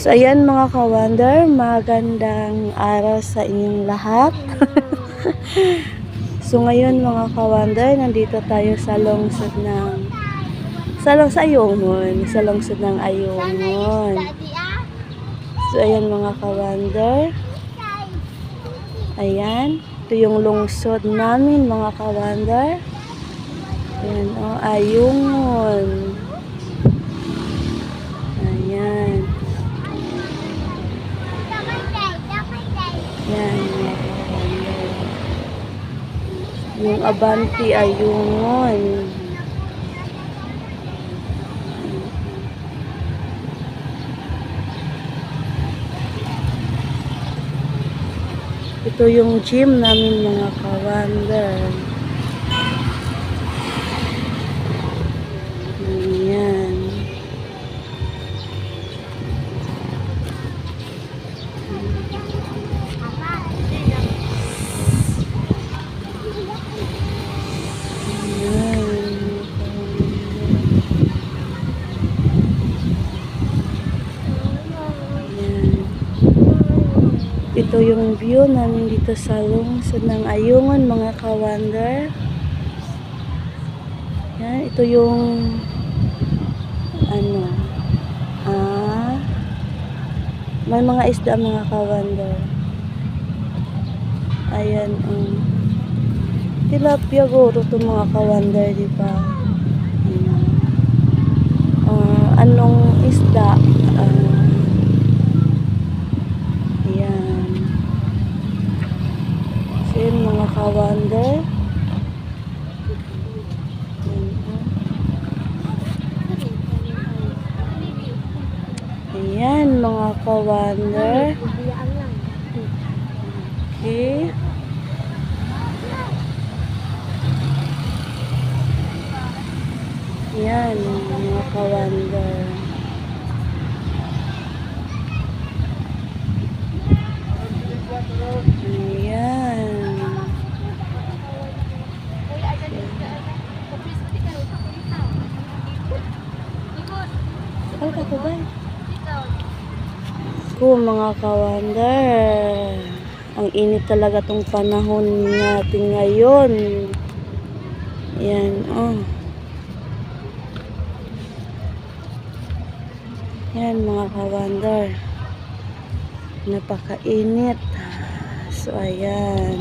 So, ayan mga ka-wonder, magandang araw sa inyong lahat. so, ngayon mga ka-wonder, nandito tayo sa lungsod ng sa lang sa Ayungon, sa lungsod ng Ayungon. So, ayan mga ka-wonder. Ayan, ito yung lungsod namin mga ka-wonder. Ayan, oh, Ayungon. Ayan. Yan, mga ka-wonder. Yung Abanti Ayungon. Ito yung gym namin mga ka-wonder. Ito yung view namin dito sa lungsod ng Ayungon mga ka-wonder. Yan, ito yung ano ah may mga isda mga ka-wonder. Ayan, um, tilapia guro to mga ka-wonder, di ba? Ah, anong isda? Ah, Ayan. So, Ayan, ah. Ayan, mga ka-wonder. Okay. Ayan, mga ka-wonder. Ayan. Ay, ako ba? Ko mga ka-wonder. Ang init talaga tong panahon natin ngayon. Yan, oh. Yan mga ka-wonder. Napakainit. So, ayan.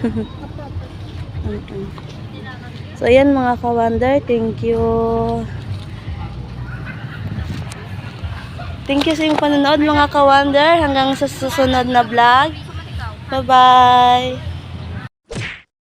So, ayan mga ka-wonder. Thank you. Thank you sa inyong panonood mga ka-wonder. Hanggang sa susunod na vlog. Bye-bye.